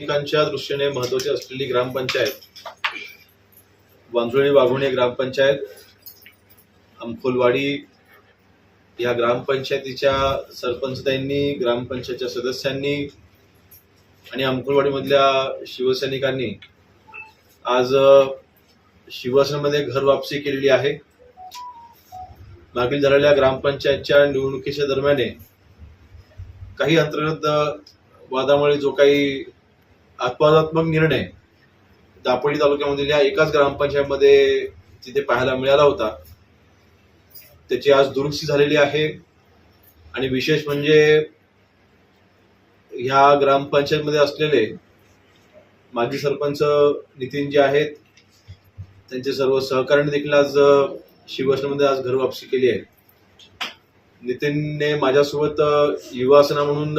नागरिकांच्या दृष्टीने महत्वाची असलेली ग्रामपंचायत. वांजुळी वाघुणे ग्रामपंचायत अंखोलवाडी या ग्रामपंचायतीच्या सरपंचताईंनी ग्रामपंचायतच्या सदस्यांनी आणि अंकुलवाडीमधल्या शिवसैनिकांनी आज शिवसेनेमध्ये घर वापसी केलेली आहे. मागील झालेल्या ग्रामपंचायतच्या निवडणुकीच्या दरम्याने काही अंतर्गत वादामुळे जो काही अपवादात्मक निर्णय. दापोली तालुक्यामधील या एकाच ग्रामपंचायतमध्ये तिथे पाहायला मिळाला होता त्याची आज दुरुस्ती झालेली आहे. आणि विशेष म्हणजे ह्या ग्रामपंचायतमध्ये असलेले माजी सरपंच नितीन जे आहेत. त्यांचे सर्व सहकार्याने देखील आज शिवसेनेमध्ये आज घर वापसी केली आहे. नितीनने माझ्यासोबत युवासना म्हणून